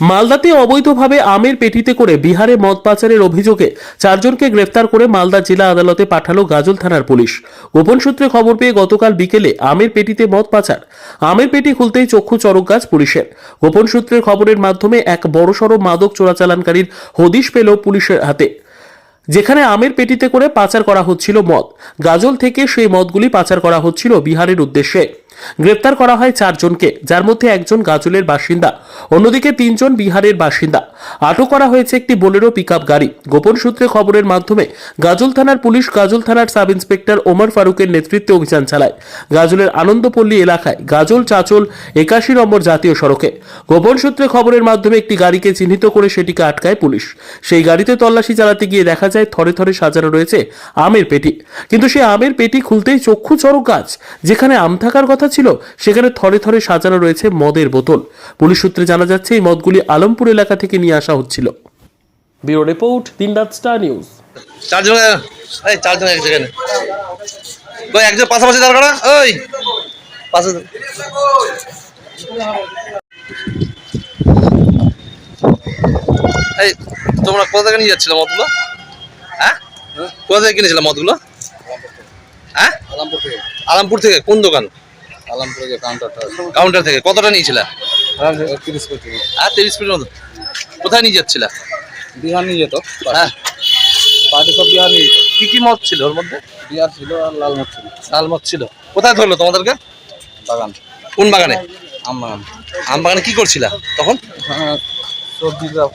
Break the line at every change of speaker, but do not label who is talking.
মালদাতে অবৈধভাবে আমের পেটিতে করে বিহারে মদ পাচারের অভিযোগে চারজনকে গ্রেফতার করে মালদা জেলা আদালতে পাঠালো গাজল থানার পুলিশ। গোপন সূত্রে খবর পেয়ে গতকাল বিকেলে আমের পেটিতে মদ পাচার। আমের পেটি খুলতেই চক্ষু চরক গাছ পুলিশের। গোপন সূত্রের খবরের মাধ্যমে এক বড়সড় মাদক চোরাচালানকারীর হদিশ পেল পুলিশের হাতে। যেখানে আমের পেটিতে করে পাচার করা হচ্ছিল মদ। গাজল থেকে সেই মদগুলি পাচার করা হচ্ছিল বিহারের উদ্দেশ্যে। গ্রেপ্তার করা হয় চারজনকে, যার মধ্যে একজন গাজলের বাসিন্দা, অন্যদিকে তিনজন বিহারের বাসিন্দা। আটক করা হয়েছে একটি বোলেরো পিকআপ গাড়ি। গোপন সূত্রে খবরের মাধ্যমে গাজল থানার পুলিশ গাজল থানার সাব ইন্সপেক্টর ওমর ফারুকের নেতৃত্বে অভিযান চালায়। গাজলের আনন্দপল্লী এলাকায় গাজল চাচল একাশি নম্বর জাতীয় সড়কে। গোপন সূত্রে খবরের মাধ্যমে একটি গাড়িকে চিহ্নিত করে সেটিকে আটকায় পুলিশ। সেই গাড়িতে তল্লাশি চালাতে গিয়ে দেখা যায় থরে থরে সাজানো রয়েছে আমের পেটি। কিন্তু সেই আমের পেটি খুলতেই চক্ষু চড়ক গাছ, যেখানে আম থাকার কথা ছিল সেখানে থরে থরে সাজানো রয়েছে মদের বোতল। পুলিশ সূত্রে জানা যাচ্ছে এই মদগুলি আলমপুর এলাকা থেকে নিয়ে আসা হচ্ছিল। ব্যুরো রিপোর্ট দিনরাত স্টার নিউজ।
চারজন এই চারজন এক সেখানে ওই একজন পাশাপাশি দাঁড় করা? ওই পাশে এই তোমরা কোথা থেকে নিয়ে যাচ্ছিলে মদগুলো? হ্যাঁ? কোথা থেকে কিনেছিলে মদগুলো? হ্যাঁ?
আলামপুর থেকে।
আলামপুর থেকে কোন দোকান?
আলামপুরে যে কাউন্টারটা
কাউন্টার থেকে কতটা নিয়েছিলে?
তিরিশ কোটি
হ্যাঁ তিরিশ মিনিট মতো। কোথায় নিয়ে যাচ্ছিলে?
বিহার নিয়ে যেত
হ্যাঁ।
পার্টি সব বিহার নিয়ে যেত।
কি কি মদ ছিল ওর মধ্যে?
বিহার ছিল আর লালমোট ছিল।
লাল মদ ছিল। কোথায় ধরলো তোমাদেরকে?
বাগান।
কোন বাগানে?
আম বাগান।
আম বাগানে কি করছিলা তখন?
সবজি টক